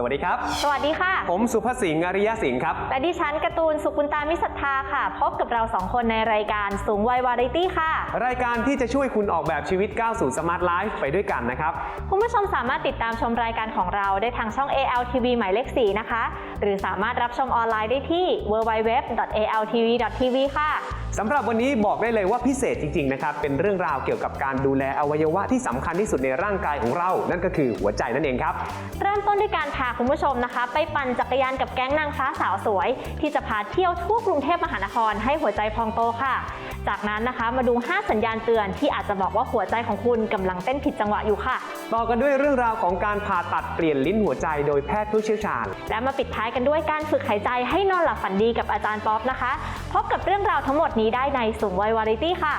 สวัสดีครับ สวัสดีค่ะ ผมสุภสิงห์อริยสิงห์ครับ และดิฉันการ์ตูนสุกุลตามิศรัทธาค่ะ พบกับเราสองคนในรายการสูงวัยวาไรตี้ค่ะ รายการที่จะช่วยคุณออกแบบชีวิตก้าวสู่สมาร์ทไลฟ์ไปด้วยกันนะครับ คุณผู้ชมสามารถติดตามชมรายการของเราได้ทางช่อง ALTV หมายเลข4นะคะ หรือสามารถรับชมออนไลน์ได้ที่ www.altv.tv ค่ะสำหรับวันนี้บอกได้เลยว่าพิเศษจริงๆนะครับเป็นเรื่องราวเกี่ยวกับการดูแลอวัยวะที่สำคัญที่สุดในร่างกายของเรา นั่นก็คือหัวใจนั่นเองครับ เริ่มต้นด้วยการพาคุณผู้ชมนะคะ ไปปั่นจักรยานกับแก๊งนางฟ้าสาวสวย ที่จะพาเที่ยวทั่วกรุงเทพมหานครให้หัวใจพองโตค่ะ จากนั้นนะคะมาดู 5 สัญญาณเตือนที่อาจจะบอกว่าหัวใจของคุณกำลังเต้นผิดจังหวะอยู่ค่ะ ต่อกันด้วยเรื่องราวของการผ่าตัดเปลี่ยนลิ้นหัวใจโดยแพทย์ผู้เชี่ยวชาญ และมาปิดท้ายกันด้วยการฝึกหายใจให้นอนหลับฝันดีกับอาจารย์ป๊อปนะคะ พบกับเรื่องราวทั้งหมดนี้ได้ในสูงวัยวาไรตี้ค่ะ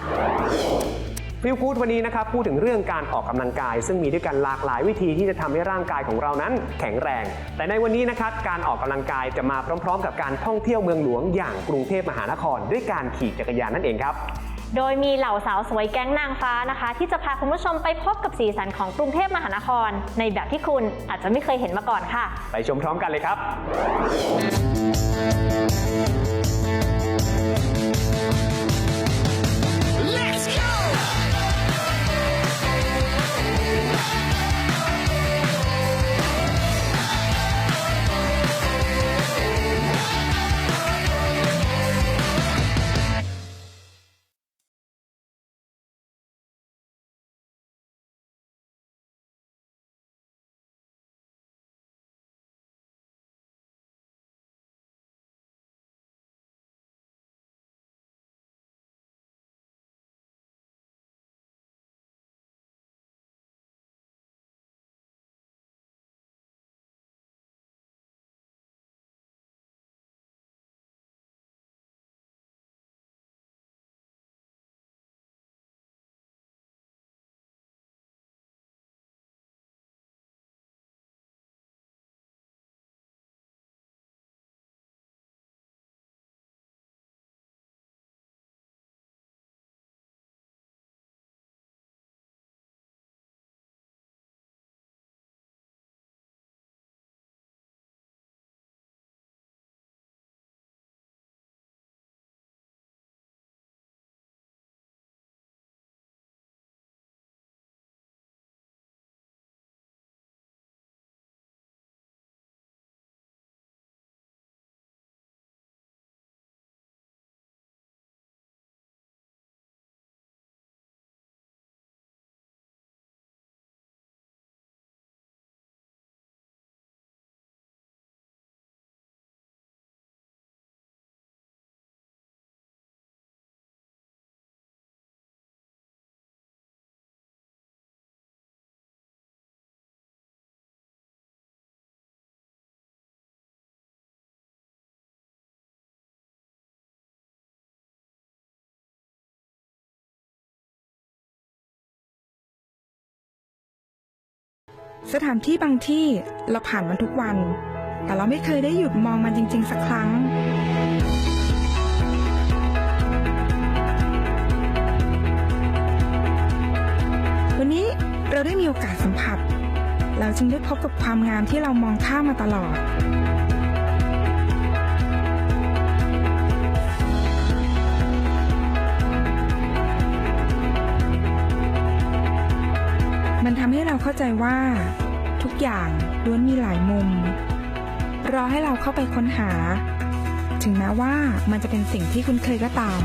ฟิลกูดวันนี้นะครับพูดถึงเรื่องการออกกำลังกาย ซึ่งมีด้วยกันหลากหลายวิธีที่จะทำให้ร่างกายของเรานั้นแข็งแรง แต่ในวันนี้นะครับการออกกำลังกายจะมาพร้อม ๆ กับการท่องเที่ยวเมืองหลวงอย่างกรุงเทพมหานคร ด้วยการขี่จักรยานนั่นเองครับโดยมีเหล่าสาวสวยแก๊งนางฟ้านะคะ ที่จะพาคุณผู้ชมไปพบกับสีสันของกรุงเทพมหานคร ในแบบที่คุณอาจจะไม่เคยเห็นมาก่อนค่ะ ไปชมพร้อมกันเลยครับ สถานที่บางที่เราผ่านมันทุกวัน แต่เราไม่เคยได้หยุดมองมันจริง ๆ สักครั้ง วันนี้เราได้มีโอกาสสัมผัส เราจึงได้พบกับความงามที่เรามองข้ามมาตลอด เข้าใจว่า ทุกอย่างล้วนมีหลายมุม รอให้เราเข้าไปค้นหา ถึงแม้ว่ามันจะเป็นสิ่งที่คุ้นเคยก็ตาม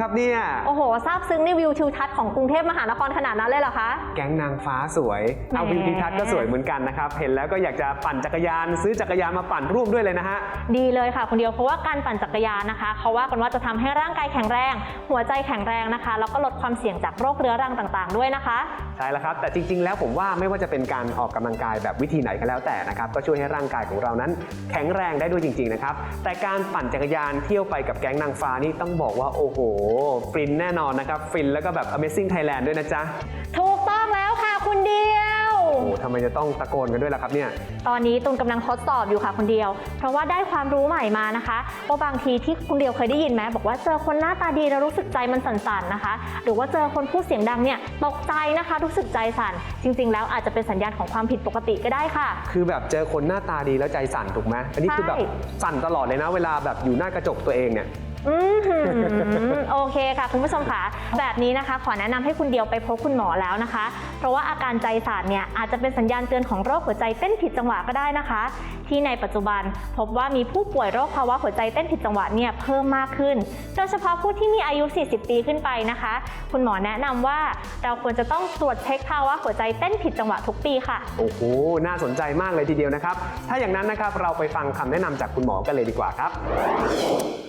ครับเนี่ย โอ้โหซาบซึ้งในวิวทิวทัศน์ของกรุงเทพมหานครขนาดนั้นเลยเหรอคะ แก๊งนางฟ้าสวย เอาแหมวิวทิวทัศน์ก็สวยเหมือนกันนะครับ เห็นแล้วก็อยากจะปั่นจักรยาน ซื้อจักรยานมาปั่นร่วมด้วยเลยนะฮะ ดีเลยค่ะคุณเดียวเพราะว่าการปั่นจักรยานนะคะเขาว่ากันว่าจะทำให้ร่างกายแข็งแรง หัวใจแข็งแรงนะคะ แล้วก็ลดความเสี่ยงจากโรคเรื้อรังต่าง ๆ ด้วยนะคะใช่แล้วครับ แต่จริง ๆ แล้วผมว่าไม่ว่าจะเป็นการออกกำลังกายแบบวิธีไหนก็แล้วแต่นะครับ ก็ช่วยให้ร่างกายของเรานั้น แข็งแรงได้ด้วยจริง ๆ นะครับ แต่การปั่นจักรยานเที่ยวไปกับแก๊งนางฟ้านี่ต้องบอกว่าโอ้โหฟินแน่นอนนะครับ ฟินแล้วก็แบบ Amazing Thailand ด้วยนะจ๊ะถู ทำไมจะต้องตะโกนกันด้วยล่ะครับเนี่ย ตอนนี้ตุนกำลังทดสอบอยู่ค่ะคุณเดียว เพราะว่าได้ความรู้ใหม่มานะคะว่าบางทีที่คุณเดียวเคยได้ยินไหมบอกว่าเจอคนหน้าตาดีแล้วรู้สึกใจมันสั่นๆนะคะ หรือว่าเจอคนพูดเสียงดังเนี่ยตกใจนะคะ รู้สึกใจสั่น จริง ๆ แล้วอาจจะเป็นสัญญาณของความผิดปกติก็ได้ค่ะ คือแบบเจอคนหน้าตาดีแล้วใจสั่นถูกไหมอันนี้คือแบบใช่ สั่นตลอดเลยนะ เวลาแบบอยู่หน้ากระจกตัวเองเนี่ย อือหือโอเคค่ะคุณผู้ชมค่ะแบบนี้นะคะ ขอแนะนำให้คุณเดียวไปพบคุณหมอแล้วนะคะ เพราะว่าอาการใจสั่นเนี่ยอาจจะเป็นสัญญาณเตือนของโรคหัวใจเต้นผิดจังหวะก็ได้นะคะ ที่ในปัจจุบันพบว่ามีผู้ป่วยโรคภาวะหัวใจเต้นผิดจังหวะเนี่ยเพิ่มมากขึ้น โดยเฉพาะผู้ที่มีอายุ 40 ปีขึ้นไปนะคะ คุณหมอแนะนำว่าเราควรจะต้องตรวจเช็คภาวะหัวใจเต้นผิดจังหวะทุกปีค่ะ โอ้โห น่าสนใจมากเลยทีเดียวนะครับ ถ้าอย่างนั้นนะครับ เราไปฟังคำแนะนำจากคุณหมอกันเลยดีกว่าครับ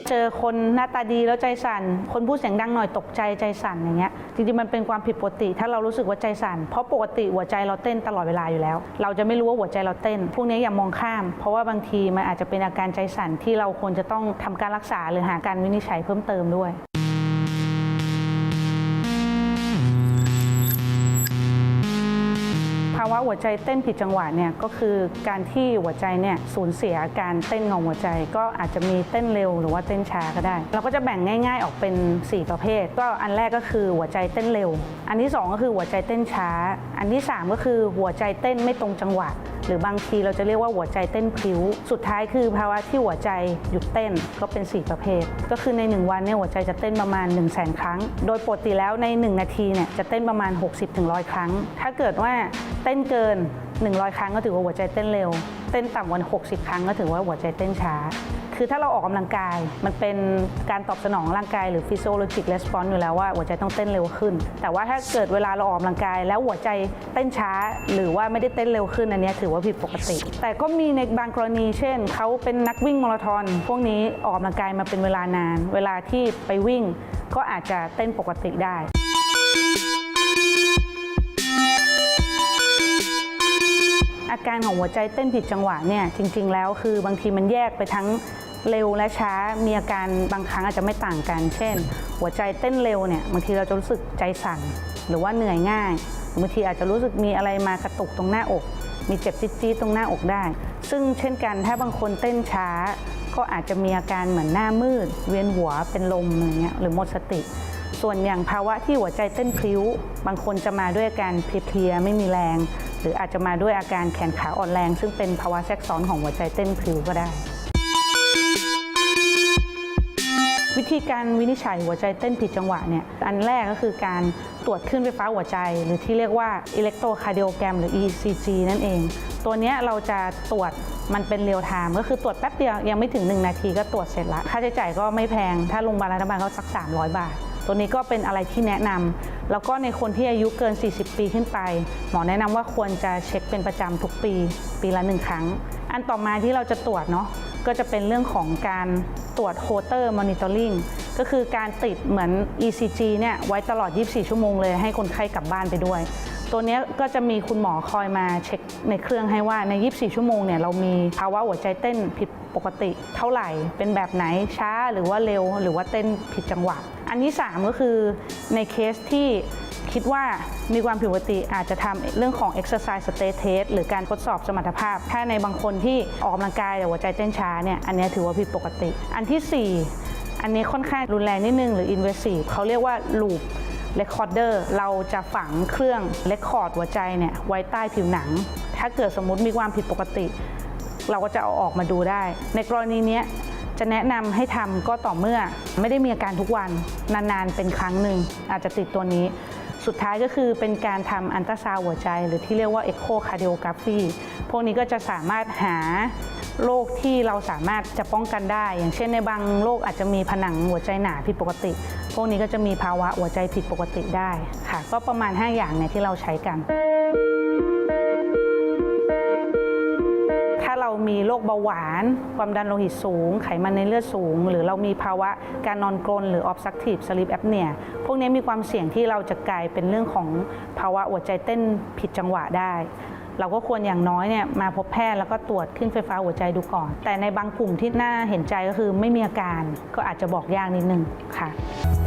เจอคนหน้าตาดีแล้วใจสั่น คนพูดเสียงดังหน่อยตกใจใจสั่นอย่างเงี้ยจริงๆมันเป็นความผิดปกติ ถ้าเรารู้สึกว่าใจสั่นเพราะปกติหัวใจเราเต้นตลอดเวลาอยู่แล้ว เราจะไม่รู้ว่าหัวใจเราเต้น พวกนี้อย่ามองข้าม เพราะว่าบางทีมันอาจจะเป็นอาการใจสั่นที่เราควรจะต้องทำการรักษาหรือหาการวินิจฉัยเพิ่มเติมด้วยาวะหัวใจเต้นผิดจังหวะเนี่ยก็คือการที่หัวใจเนี่ยสูญเสียการเต้นของหัวใจ ก็อาจจะมีเต้นเร็วหรือว่าเต้นช้าก็ได้ เราก็จะแบ่งง่ายๆออกเป็น 4 ประเภท ก็อันแรกก็คือหัวใจเต้นเร็ว อันที่ 2 ก็คือหัวใจเต้นช้า อันที่ 3 ก็คือหัวใจเต้นไม่ตรงจังหวะ หรือบางทีเราจะเรียกว่าหัวใจเต้นพลิ้ว สุดท้ายคือภาวะที่หัวใจหยุดเต้นก็เป็น 4 ประเภท ก็คือใน 1 วันเนี่ยหัวใจจะเต้นประมาณ 1 0 0 0 0แครั้ง โดยปกติแล้วใน 1 นาทีเนี่ยจะเต้นประมาณ 60-100 ครั้ง ถ้าเกิดว่าเต้นเกิน 100 ครั้งก็ถือว่าหัวใจเต้นเร็ว เต้นต่ำกว่า60 ครั้งก็ถือว่าหัวใจเต้นช้า คือถ้าเราออกกำลังกาย มันเป็นการตอบสนองร่างกายหรือ physiologic response อยู่แล้วว่าหัวใจต้องเต้นเร็วขึ้น แต่ว่าถ้าเกิดเวลาเราออกกำลังกาย แล้วหัวใจเต้นช้า หรือว่าไม่ได้เต้นเร็วขึ้นอันนี้ถือว่าผิดปกติ แต่ก็มีในบางกรณี เช่นเขาเป็นนักวิ่งมาราธอนพวกนี้ออกกำลังกายมาเป็นเวลานาน เวลาที่ไปวิ่งก็อาจจะเต้นปกติได้อาการของหัวใจเต้นผิดจังหวะเนี่ยจริง ๆ แล้วคือบางทีมันแยกไปทั้ง เร็วและช้ามีอาการบางครั้งอาจจะไม่ต่างกัน เช่น หัวใจเต้นเร็วเนี่ยบางทีเราจะรู้สึกใจสั่นหรือว่าเหนื่อยง่ายบางทีอาจจะรู้สึกมีอะไรมากระตุกตรงหน้าอก มีเจ็บจี๊ดๆตรงหน้าอกได้ ซึ่งเช่นกันถ้าบางคนเต้นช้า ก็อาจจะมีอาการเหมือนหน้ามืด เวียนหัวเป็นลมอย่างเงี้ยหรือหมดสติ ส่วนอย่างภาวะที่หัวใจเต้นพลิ้ว บางคนจะมาด้วยอาการเพลียๆไม่มีแรง หรืออาจจะมาด้วยอาการแขนขาอ่อนแรง ซึ่งเป็นภาวะแทรกซ้อนของหัวใจเต้นพลิ้วก็ได้ วิธีการวินิจฉัยหัวใจเต้นผิดจังหวะเนี่ยอันแรกก็คือการตรวจคลื่นไฟฟ้าหัวใจ หรือที่เรียกว่าอิเล็กโทรคาร์ดิโอแกรมหรือ ECG นั่นเอง ตัวนี้เราจะตรวจมันเป็นเรียลไทม์ก็คือตรวจแป๊บเดียวยังไม่ถึง 1 นาทีก็ตรวจเสร็จละค่าใช้จ่ายก็ไม่แพง ถ้าโรงพยาบาลรัฐบาลเขาสัก 300 บาท ตัวนี้ก็เป็นอะไรที่แนะนำแล้วก็ในคนที่อายุเกิน 40 ปีขึ้นไป หมอแนะนำว่าควรจะเช็คเป็นประจำทุกปี ปีละหนึ่งครั้ง อันต่อมาที่เราจะตรวจเนาะ ก็จะเป็นเรื่องของการตรวจโฮเตอร์มอนิเตอร์ลิงก็คือการติดเหมือน ECG เนี่ยไว้ตลอด 24 ชั่วโมงเลยให้คนไข้กลับบ้านไปด้วย ตัวนี้ก็จะมีคุณหมอคอยมาเช็คในเครื่องให้ว่าใน 24 ชั่วโมงเนี่ยเรามีภาวะหัวใจเต้นผิดปกติเท่าไหร่ เป็นแบบไหนช้าหรือว่าเร็ว หรือว่าเต้นผิดจังหวะ อันที่ 3 ก็คือในเคสที่ คิดว่ามีความผิดปกติอาจจะทำเรื่องของ exercise state test หรือการทดสอบสมรรถภาพ ถ้าในบางคนที่ออกกำลังกายแต่หัวใจเต้นช้าเนี่ยอันนี้ถือว่าผิดปกติ อันทีสี่4 อันนี้ค่อนข้างรุนแรงนิดนึงหรือ invasive เขาเรียกว่า loop recorder เราจะฝังเครื่อง record หัวใจเนี่ยไว้ใต้ผิวหนัง ถ้าเกิดสมมุติมีความผิดปกติ เราก็จะเอาออกมาดูได้ ในกรณีนี้จะแนะนำให้ทำก็ต่อเมื่อ ไม่ได้มีอาการทุกวัน นานๆเป็นครั้งหนึ่งอาจจะติดตัวนี้ สุดท้ายก็คือเป็นการทำอันตราซาวหัวใจ หรือที่เรียกว่าเอ็กโคคาร์ดิโอกราฟีพวกนี้ก็จะสามารถหาโรคที่เราสามารถจะป้องกันได้ อย่างเช่นในบางโรคอาจจะมีผนังหัวใจหนาผิดปกติ พวกนี้ก็จะมีภาวะหัวใจผิดปกติได้ค่ะ ก็ประมาณ 5 อย่างเนี่ยที่เราใช้กัน เรามีโรคเบาหวาน ความดันโลหิตสูง ไขมันในเลือดสูง หรือเรามีภาวะการนอนกรนหรือ obstructive sleep apnea พวกนี้มีความเสี่ยงที่เราจะกลายเป็นเรื่องของภาวะหัวใจเต้นผิดจังหวะได้เราก็ควรอย่างน้อยเนี่ยมาพบแพทย์แล้วก็ตรวจขึ้นไฟฟ้าหัวใจดูก่อน แต่ในบางกลุ่มที่น่าเห็นใจก็คือไม่มีอาการก็อาจจะบอกยากนิดนึงค่ะ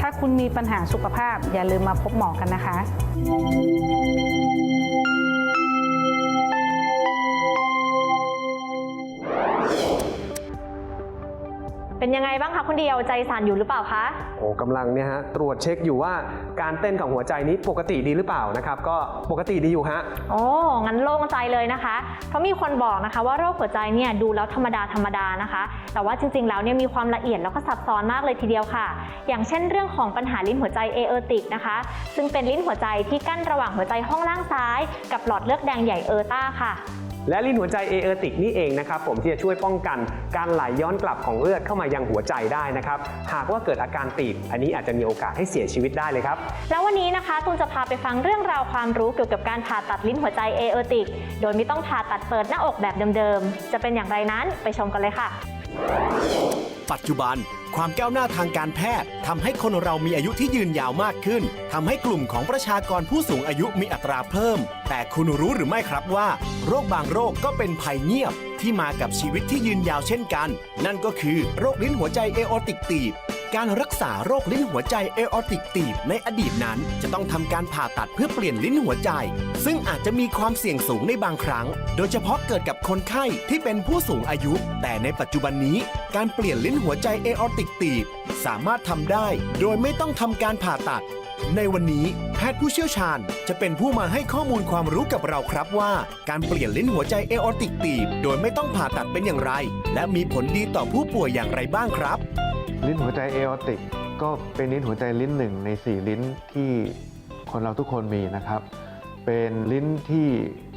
ถ้าคุณมีปัญหาสุขภาพอย่าลืมมาพบหมอกันนะคะ เป็นยังไงบ้างคะคุณเดียวใจสั่นอยู่หรือเปล่าคะ โอ้กำลังเนี่ยฮะตรวจเช็คอยู่ว่าการเต้นของหัวใจนี้ปกติดีหรือเปล่านะครับ ก็ปกติดีอยู่ฮะ โอ้งั้นโล่งใจเลยนะคะ เพราะมีคนบอกนะคะว่าโรคหัวใจเนี่ยดูแล้วธรรมดาธรรมดานะคะ แต่ว่าจริงๆ แล้วเนี่ยมีความละเอียดแล้วก็ซับซ้อนมากเลยทีเดียวค่ะ อย่างเช่นเรื่องของปัญหาลิ้นหัวใจเอเออร์ติกนะคะ ซึ่งเป็นลิ้นหัวใจที่กั้นระหว่างหัวใจห้องล่างซ้าย กับหลอดเลือดแดงใหญ่เออร์ต้าค่ะ และลิ้นหัวใจเอเออร์ติกนี่เองนะครับผมที่จะช่วยป้องกันการไหลย้อนกลับของเลือดเข้ามายังหัวใจได้นะครับหากว่าเกิดอาการตีบอันนี้อาจจะมีโอกาสให้เสียชีวิตได้เลยครับ แล้ววันนี้นะคะตูนจะพาไปฟังเรื่องราวความรู้เกี่ยวกับการผ่าตัดลิ้นหัวใจเอเออร์ติกโดยไม่ต้องผ่าตัดเปิดหน้าอกแบบเดิมๆ จะเป็นอย่างไรนั้นไปชมกันเลยค่ะ ปัจจุบัน ความก้าวหน้าทางการแพทย์ทำให้คนเรามีอายุที่ยืนยาวมากขึ้นทำให้กลุ่มของประชากรผู้สูงอายุมีอัตราเพิ่ม แต่คุณรู้หรือไม่ครับว่า โรคบางโรคก็เป็นภัยเงียบ ที่มากับชีวิตที่ยืนยาวเช่นกัน นั่นก็คือโรคลิ้นหัวใจเอโอติกตีบ การรักษาโรคลิ้นหัวใจเอโอติกตีบในอดีตนั้น จะต้องทำการผ่าตัดเพื่อเปลี่ยนลิ้นหัวใจ ซึ่งอาจจะมีความเสี่ยงสูงในบางครั้ง โดยเฉพาะเกิดกับคนไข้ที่เป็นผู้สูงอายุ แต่ในปัจจุบันนี้ การเปลี่ยนลิ้นหัวใจเอโอติกตีบสามารถทำได้ โดยไม่ต้องทำการผ่าตัด ในวันนี้แพทย์ผู้เชี่ยวชาญ จะเป็นผู้มาให้ข้อมูลความรู้กับเราครับว่า การเปลี่ยนลิ้นหัวใจเอโอติกตีบโดยไม่ต้องผ่าตัดเป็นอย่างไร และมีผลดีต่อผู้ป่วยอย่างไรบ้างครับ ลิ้นหัวใจเอออติกก็เป็นลิ้นหัวใจลิ้นหนึ่งใน 4 ลิ้นที่คนเราทุกคนมีนะครับ เป็นลิ้นที่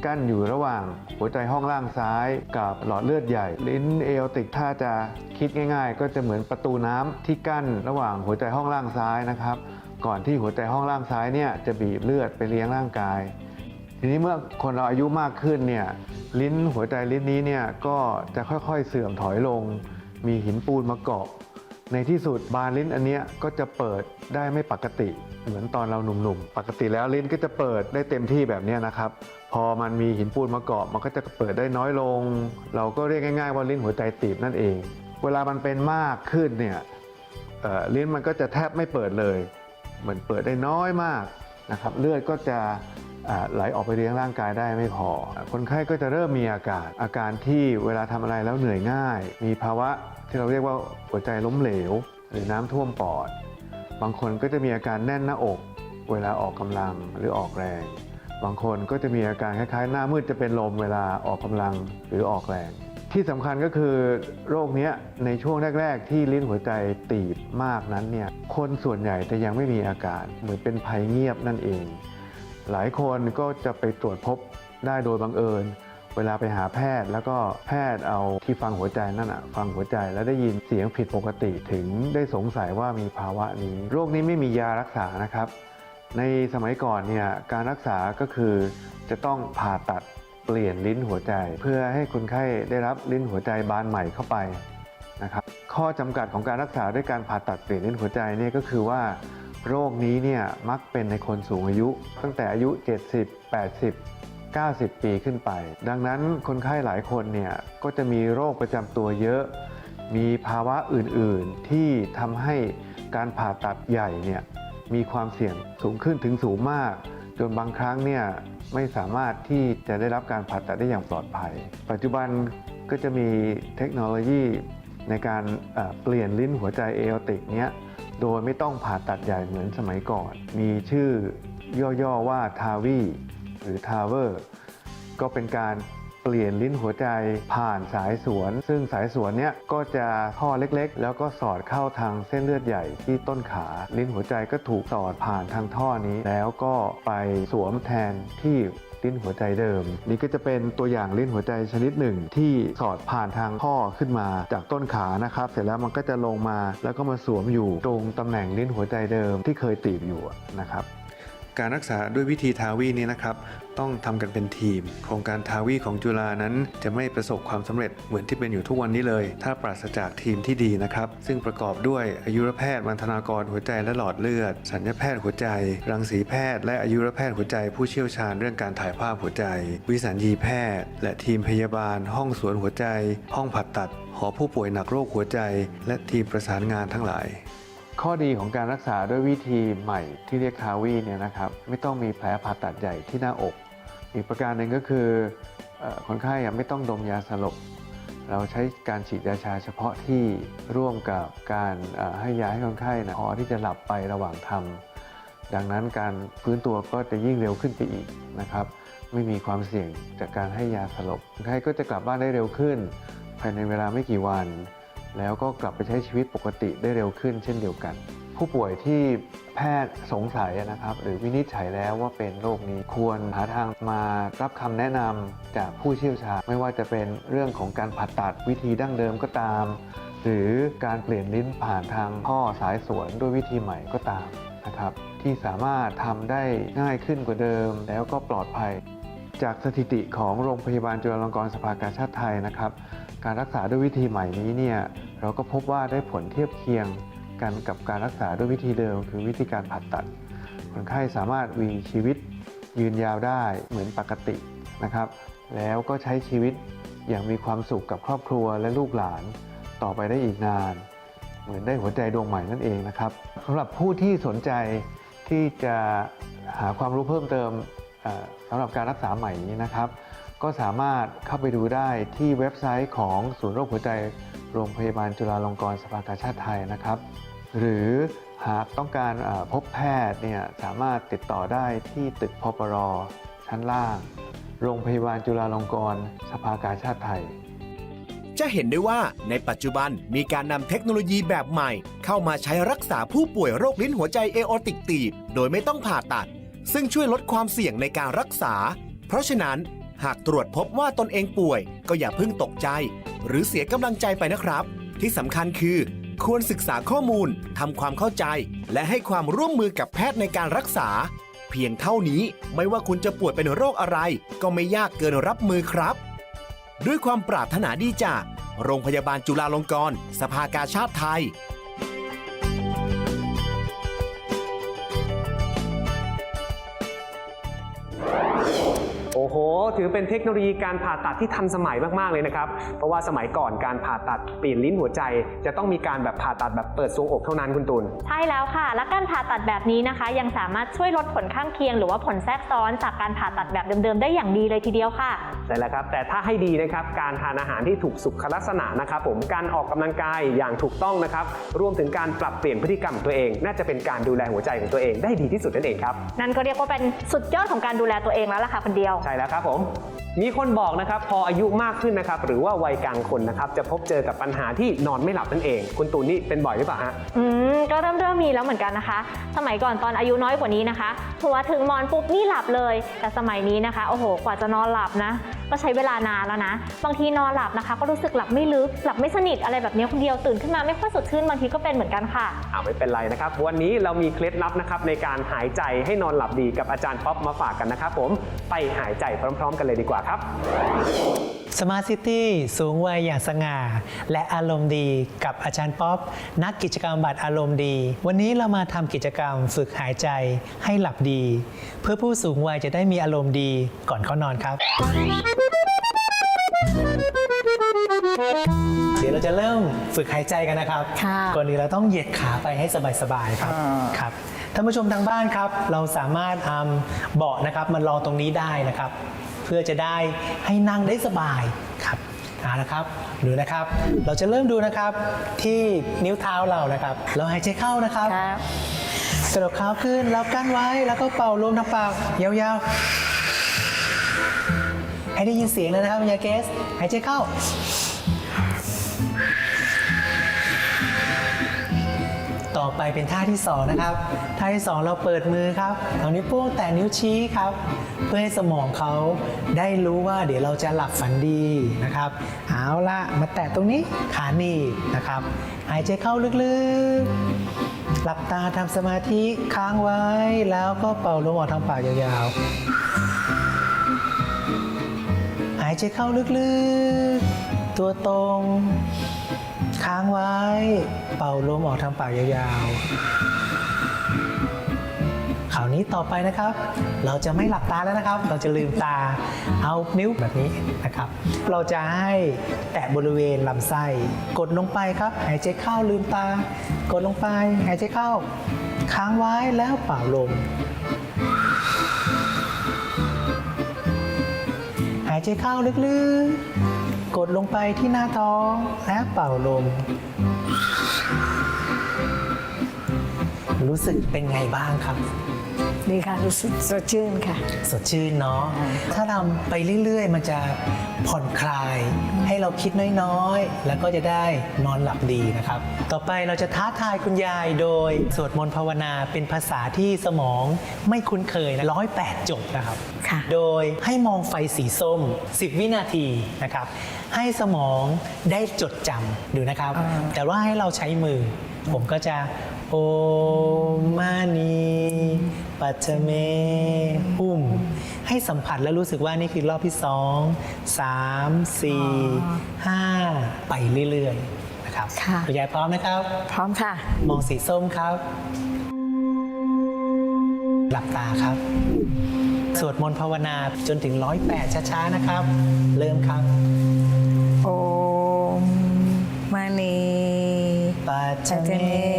กั้นอยู่ระหว่างหัวใจห้องล่างซ้ายกับหลอดเลือดใหญ่ ลิ้นเออติกถ้าจะคิดง่าย ๆ ก็จะเหมือนประตูน้ำที่กั้นระหว่างหัวใจห้องล่างซ้ายนะครับ ก่อนที่หัวใจห้องล่างซ้ายเนี่ยจะบีบเลือดไปเลี้ยงร่างกาย ทีนี้เมื่อคนเราอายุมากขึ้นเนี่ยลิ้นหัวใจลิ้นนี้เนี่ยก็จะค่อยๆเสื่อมถอยลง มีหินปูนมาเกาะ ในที่สุดบานลิ้นอันเนี้ยก็จะเปิดได้ไม่ปกติ เหมือนตอนเราหนุ่มๆ ปกติแล้วลิ้นก็จะเปิดได้เต็มที่แบบนี้นะครับ พอมันมีหินปูนมาเกาะมันก็จะเปิดได้น้อยลง เราก็เรียกง่ายๆว่าลิ้นหัวใจตีบนั่นเอง เวลามันเป็นมากขึ้นเนี่ยลิ้นมันก็จะแทบไม่เปิดเลยเหมือนเปิดได้น้อยมากนะครับเลือดก็จะไหลออกไปเลี้ยงร่างกายได้ไม่พอ คนไข้ก็จะเริ่มมีอาการ อาการที่เวลาทำอะไรแล้วเหนื่อยง่าย มีภาวะ ที่เราเรียกว่าหัวใจล้มเหลว หรือน้ำท่วมปอด บางคนก็จะมีอาการแน่นหน้าอก เวลาออกกำลังหรือออกแรง บางคนก็จะมีอาการคล้ายๆ หน้ามืดจะเป็นลมเวลาออกกำลังหรือออกแรง ที่สำคัญก็คือโรคเนี้ยในช่วงแรก ๆ ที่ลิ้นหัวใจตีบมากนั้นเนี่ยคนส่วนใหญ่จะยังไม่มีอาการเหมือนเป็นภัยเงียบนั่นเอง หลายคนก็จะไปตรวจพบได้โดยบังเอิญ เวลาไปหาแพทย์ แล้วก็แพทย์เอาที่ฟังหัวใจนั่นอะฟังหัวใจแล้วได้ยินเสียงผิดปกติถึงได้สงสัยว่ามีภาวะนี้ โรคนี้ไม่มียารักษานะครับ ในสมัยก่อนเนี่ยการรักษาก็คือจะต้องผ่าตัดเปลี่ยนลิ้นหัวใจ เพื่อให้คนไข้ได้รับลิ้นหัวใจบานใหม่เข้าไปนะครับข้อจำกัดของการรักษาด้วยการผ่าตัดเปลี่ยนลิ้นหัวใจเนี่ยก็คือว่าโรคนี้เนี่ยมักเป็นในคนสูงอายุ ตั้งแต่อายุ 70 80 90 ปีขึ้นไป ดังนั้นคนไข้หลายคนเนี่ยก็จะมีโรคประจำตัวเยอะ มีภาวะอื่นๆ ที่ทำให้การผ่าตัดใหญ่เนี่ยมีความเสี่ยงสูงขึ้นถึงสูงมาก จนบางครั้งเนี่ยไม่สามารถที่จะได้รับการผ่าตัดได้อย่างปลอดภัย ปัจจุบันก็จะมีเทคโนโลยีในการเปลี่ยนลิ้นหัวใจเอโอติกเนี้ยโดยไม่ต้องผ่าตัดใหญ่เหมือนสมัยก่อน มีชื่อย่อๆว่าทาวี หรือทาวเวอร์ก็เป็นการเปลี่ยนลิ้นหัวใจผ่านสายสวน ซึ่งสายสวนเนี้ยก็จะท่อเล็กๆ แล้วก็สอดเข้าทางเส้นเลือดใหญ่ที่ต้นขา ลิ้นหัวใจก็ถูกสอดผ่านทางท่อนี้ แล้วก็ไปสวมแทนที่ลิ้นหัวใจเดิม นี่ก็จะเป็นตัวอย่างลิ้นหัวใจชนิดหนึ่ง ที่สอดผ่านทางท่อขึ้นมาจากต้นขานะครับ เสร็จแล้วมันก็จะลงมาแล้วก็มาสวมอยู่ตรงตำแหน่งลิ้นหัวใจเดิมที่เคยตีบอยู่นะครับ การรักษาด้วยวิธีทาวีนี้นะครับต้องทำกันเป็นทีม โครงการทาวีของจุฬานั้นจะไม่ประสบความสำเร็จเหมือนที่เป็นอยู่ทุกวันนี้เลย ถ้าปราศจากทีมที่ดีนะครับ ซึ่งประกอบด้วยอายุรแพทย์มันธนากรหัวใจและหลอดเลือด สัญญาแพทย์หัวใจ รังสีแพทย์ และอายุรแพทย์หัวใจ ผู้เชี่ยวชาญเรื่องการถ่ายภาพหัวใจ วิสัญญีแพทย์ และทีมพยาบาล ห้องสวนหัวใจ ห้องผ่าตัด หอผู้ป่วยหนักโรคหัวใจ และทีมประสานงานทั้งหลาย ข้อดีของการรักษาด้วยวิธีใหม่ที่เรียกทาวีเนี่ยนะครับไม่ต้องมีแผลผ่าตัดใหญ่ที่หน้าอก อีกประการหนึ่งก็คืออคนไข้ไม่ต้องดมยาสลบ เราใช้การฉีดยาชาเฉพาะที่ร่วมกับการให้ยาให้คนไข้นะพอที่จะหลับไประหว่างทำดังนั้นการฟื้นตัวก็จะยิ่งเร็วขึ้นไปอีกนะครับไม่มีความเสี่ยงจากการให้ยาสลบคนไข้ก็จะกลับบ้านได้เร็วขึ้น ภายในเวลาไม่กี่วัน แล้วก็กลับไปใช้ชีวิตปกติได้เร็วขึ้นเช่นเดียวกัน ผู้ป่วยที่แพทย์สงสัยนะครับ หรือวินิจฉัยแล้วว่าเป็นโรคนี้ควรหาทางมารับคำแนะนำจากผู้เชี่ยวชาญ ไม่ว่าจะเป็นเรื่องของการผ่าตัดวิธีดั้งเดิมก็ตาม หรือการเปลี่ยนลิ้นผ่านทางท่อสายสวนด้วยวิธีใหม่ก็ตามนะครับ ที่สามารถทำได้ง่ายขึ้นกว่าเดิม แล้วก็ปลอดภัย จากสถิติของโรงพยาบาลจุฬาลงกรณ์สภากาชาติไทยนะครับ การรักษาด้วยวิธีใหม่นี้เนี่ยเราก็พบว่าได้ผลเทียบเคียงกันกับการรักษาด้วยวิธีเดิม คือวิธีการผ่าตัด คนไข้สามารถมีชีวิตยืนยาวได้เหมือนปกตินะครับ แล้วก็ใช้ชีวิตอย่างมีความสุขกับครอบครัวและลูกหลานต่อไปได้อีกนาน เหมือนได้หัวใจดวงใหม่นั่นเองนะครับสำหรับผู้ที่สนใจที่จะหาความรู้เพิ่มเติมสำหรับการรักษาใหม่นี้นะครับ ก็สามารถเข้าไปดูได้ที่เว็บไซต์ของศูนย์โรคหัวใจโรงพยาบาลจุฬาลงกรณ์สภากาชาติไทยนะครับ หรือหากต้องการพบแพทย์เนี่ยสามารถติดต่อได้ที่ตึกพปรชั้นล่าง โรงพยาบาลจุฬาลงกรณ์สภากาชาติไทย จะเห็นได้ว่าในปัจจุบันมีการนำเทคโนโลยีแบบใหม่ เข้ามาใช้รักษาผู้ป่วยโรคลิ้นหัวใจเอโอติกตีบโดยไม่ต้องผ่าตัด ซึ่งช่วยลดความเสี่ยงในการรักษา เพราะฉะนั้น หากตรวจพบว่าตนเองป่วย ก็อย่าเพิ่งตกใจ หรือเสียกำลังใจไปนะครับ ที่สำคัญคือ ควรศึกษาข้อมูลทำความเข้าใจ และให้ความร่วมมือกับแพทย์ในการรักษา เพียงเท่านี้ไม่ว่าคุณจะป่วยเป็นโรคอะไร ก็ไม่ยากเกินรับมือครับ ด้วยความปรารถนาดีจากโรงพยาบาลจุฬาลงกรณ์สภากาชาติไทย ถือเป็นเทคโนโลยีการผ่าตัดที่ทันสมัยมากๆเลยนะครับ เพราะว่าสมัยก่อนการผ่าตัดเปลี่ยนลิ้นหัวใจ จะต้องมีการแบบผ่าตัดแบบเปิดทรวงอกเท่านั้นคุณตุลใช่แล้วค่ะ และการผ่าตัดแบบนี้นะคะ ยังสามารถช่วยลดผลข้างเคียง หรือว่าผลแทรกซ้อนจากการผ่าตัดแบบเดิมๆ ได้อย่างดีเลยทีเดียวค่ะใช่แล้วครับ แต่ถ้าให้ดีนะครับการทานอาหารที่ถูกสุขลักษณะนะครับผมการออกกำลังกายอย่างถูกต้องนะครับรวมถึงการปรับเปลี่ยนพฤติกรรมของตัวเอง น่าจะเป็นการดูแลหัวใจของตัวเองได้ดีที่สุดนั่นเองครับนั่นก็เรียกว่าเป็นสุดยอดของการดูแลตัวเองแล้วล่ะค่ะคนเดียวใช่แล้วครับผมมีคนบอกนะครับพออายุมากขึ้นนะครับหรือว่าวัยกลางคนนะครับจะพบเจอกับปัญหาที่นอนไม่หลับนั่นเอง คุณตูนนี่เป็นบ่อยหรือเปล่าฮะอืมก็เริ่มเริ่มมีแล้วเหมือนกันนะคะ สมัยก่อนตอนอายุน้อยกว่านี้นะคะหัวถึงมอนปุ๊บนี่หลับเลย แต่สมัยนี้นะคะโอ้โหกว่าจะนอนหลับนะ ก็ใช้เวลานานแล้วนะ บางทีนอนหลับนะคะ ก็รู้สึกหลับไม่ลึกหลับไม่สนิทอะไรแบบนี้คนเดียวตื่นขึ้นมาไม่ค่อยสดชื่นบางทีก็เป็นเหมือนกันค่ะเอาไม่เป็นไรนะครับ วันนี้เรามีเคล็ดลับนะครับในการหายใจให้นอนหลับดีกับอาจารย์ป๊อปมาฝากกันนะครับผมไปหายใจพร้อม ๆ กันเลยดีกว่าครับ สมาร์ทซิตี้สูงวัยอย่างสง่า และอารมณ์ดีกับอาจารย์ป๊อป นักกิจกรรมบัตรอารมณ์ดี วันนี้เรามาทำกิจกรรมฝึกหายใจให้หลับดี เพื่อผู้สูงวัยจะได้มีอารมณ์ดีก่อนเข้านอนครับ เดี๋ยวเราจะเริ่มฝึกหายใจกันนะครับค่ะก่อนอื่นเราต้องเหยียดขาไปให้สบายๆครับครับท่านผู้ชมทางบ้านครับ เราสามารถเอาเบาะนะครับมันรองตรงนี้ได้นะครับเพื่อจะได้ให้นั่งได้สบายครับเอาละครับดูนะครับ เราจะเริ่มดูนะครับที่นิ้วเท้าเรานะครับ เราหายใจเข้านะครับกระดกเท้าขึ้นแล้วกั้นไว้แล้วก็เป่าลมทางปากยาวๆให้ได้ยินเสียงเลยนะครับคุณยายเกสหายใจเข้า ต่อไปเป็นท่าที่ 2 นะครับ ท่าที่ 2 เราเปิดมือครับเอานิ้วโป้งแตะนิ้วชี้ครับ เพื่อให้สมองเขาได้รู้ว่าเดี๋ยวเราจะหลับฝันดีนะครับ เอาละมาแตะตรงนี้ขาหนีบนะครับ หายใจเข้าลึกๆ หลับตาทำสมาธิค้างไว้แล้วก็เป่าลมออกทางปากยาวๆ หายใจเข้าลึกๆ ตัวตรง ค้างไว้ เป่าลมออกทางปากยาวๆคราวนี้ต่อไปนะครับ เราจะไม่หลับตาแล้วนะครับ เราจะลืมตาเอานิ้วแบบนี้นะครับ เราจะให้แตะบริเวณลำไส้ กดลงไปครับ หายใจเข้าลืมตา กดลงไป หายใจเข้า ค้างไว้แล้วเป่าลมหายใจเข้าลึกๆ กดลงไปที่หน้าท้องและเป่าลม รู้สึกเป็นไงบ้างครับ ดีค่ะรู้สึกสดชื่นค่ะ สดชื่นเนาะ ถ้าทำไปเรื่อย ๆ มันจะผ่อนคลาย ให้เราคิดน้อยๆ แล้วก็จะได้นอนหลับดีนะครับ ต่อไปเราจะท้าทายคุณยายโดย สวดมนต์ภาวนาเป็นภาษาที่สมองไม่คุ้นเคยนะร้อยแปดจบนะครับ ค่ะ โดยให้มองไฟสีส้ม 10 วินาทีนะครับ ให้สมองได้จดจำดูนะครับ แต่ว่าให้เราใช้มือ ผมก็จะโอมานี ปัจเมหุ่มให้สัมผัสและรู้สึกว่านี่คือรอบที่2 3 4 5ไปเรื่อยๆนะครับค่ะ คุณยายพร้อมนะครับ พร้อมค่ะ มองสีส้มครับ หลับตาครับ สวดมนต์ภาวนาจนถึงร้อยแปดช้าๆนะครับ เริ่มครับ โอมมณีปัจจปัจเจเม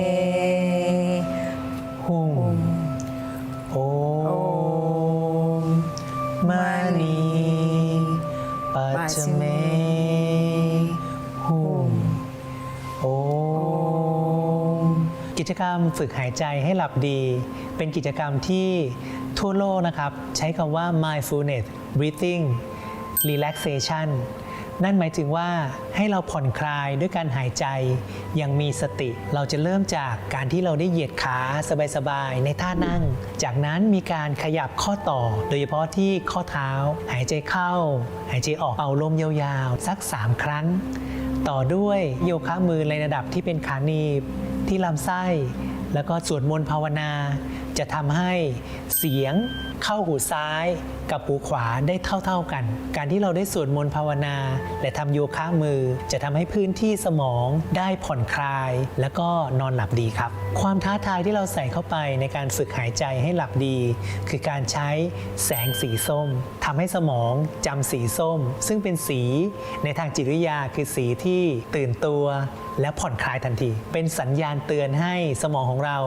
จกรรมฝึกหายใจให้หลับดี เป็นกิจกรรมที่ทั่วโลกนะครับ ใช้คำว่า mindfulness breathing relaxation นั่นหมายถึงว่าให้เราผ่อนคลายด้วยการหายใจอย่างมีสติ เราจะเริ่มจากการที่เราได้เหยียดขาสบายๆในท่านั่ง จากนั้นมีการขยับข้อต่อ โดยเฉพาะที่ข้อเท้า หายใจเข้า หายใจออกเอาลมยาวๆ สัก 3 ครั้ง ต่อด้วยโยคะมือในระดับที่เป็นขาหนีบที่ลำไส้ แล้วก็สวดมนต์ภาวนาจะทำให้เสียงเข้าหูซ้ายกับหูขวาได้เท่า ๆกัน การที่เราได้สวดมนต์ภาวนา และทำโยคะมือจะทำให้พื้นที่สมองได้ผ่อนคลาย แล้วก็นอนหลับดีครับ ความท้าทายที่เราใส่เข้าไปในการฝึกหายใจให้หลับดี คือการใช้แสงสีส้มทำให้สมองจำสีส้ม ซึ่งเป็นสีในทางจิตวิทยาคือสีที่ตื่นตัว และผ่อนคลายทันที เป็นสัญญาณเตือนให้สมองของเรา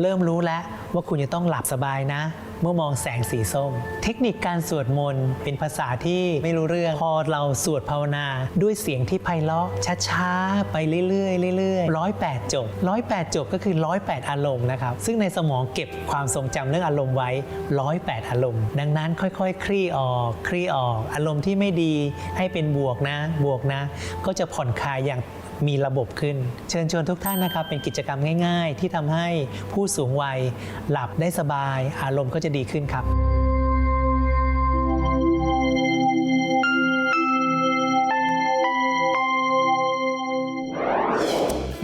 เริ่มรู้แล้วว่าคุณจะต้องหลับสบายนะ เมื่อมองแสงสีส้ม เทคนิคการสวดมนต์เป็นภาษาที่ไม่รู้เรื่อง พอเราสวดภาวนา ด้วยเสียงที่ไพเราะช้าๆ ไปเรื่อยๆเรื่อยๆร้อยแปดจบร้อยแปดจบก็คือร้อยแปดอารมณ์นะครับ ซึ่งในสมองเก็บความทรงจำเรื่องอารมณ์ไว้ร้อยแปดอารมณ์ ดังนั้นค่อยๆ คลี่ออก คลี่ออก อารมณ์ที่ไม่ดีให้เป็นบวกนะ บวกนะ ก็จะผ่อนคลายอย่าง มีระบบขึ้น เชิญชวนทุกท่านนะครับ เป็นกิจกรรมง่าย ๆ ที่ทำให้ผู้สูงวัยหลับได้สบาย อารมณ์ก็จะดีขึ้นครับ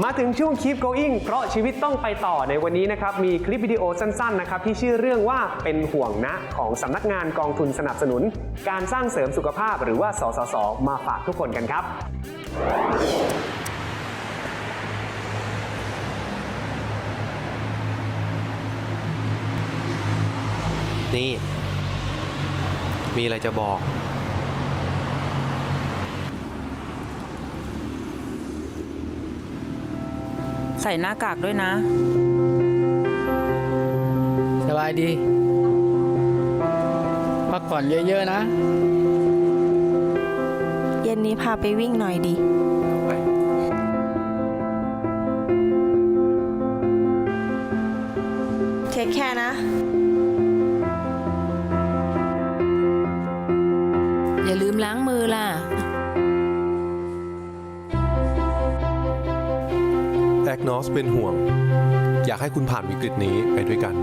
มาถึงช่วง Keep Going เพราะชีวิตต้องไปต่อในวันนี้นะครับ มีคลิปวิดีโอสั้นๆนะครับที่ชื่อเรื่องว่าเป็นห่วงนะของสำนักงานกองทุนสนับสนุน การสร้างเสริมสุขภาพหรือว่าสสส มาฝากทุกคนกันครับ นี่ มีอะไรจะบอก ใส่หน้ากากด้วยนะ สบายดี พักผ่อนเยอะ ๆ นะ เย็นนี้พาไปวิ่งหน่อยดิ เทคแค่นะ กนอสเป็นห่วง อยากให้คุณผ่านวิกฤตนี้ไปด้วยกัน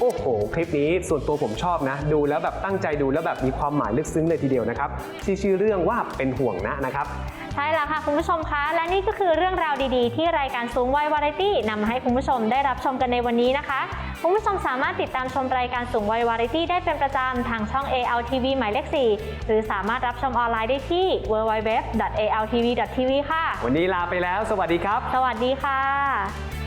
โอ้โห คลิปนี้ส่วนตัวผมชอบนะ ดูแล้วแบบตั้งใจดูแล้วแบบมีความหมายลึกซึ้งเลยทีเดียวนะครับที่ชื่อเรื่องว่าเป็นห่วงนะนะครับ ใช่แล้วค่ะคุณผู้ชมคะ และนี่ก็คือเรื่องราวดีๆ ที่รายการสูงวัยวาไรตี้นำมาให้คุณผู้ชมได้รับชมกันในวันนี้นะคะ คุณผู้ชมสามารถติดตามชมรายการสูงวัยวาไรตี้ได้เป็นประจำทางช่อง ALTV หมายเลข 4 หรือสามารถรับชมออนไลน์ได้ที่ www.altv.tv ค่ะ วันนี้ลาไปแล้ว สวัสดีครับ สวัสดีค่ะ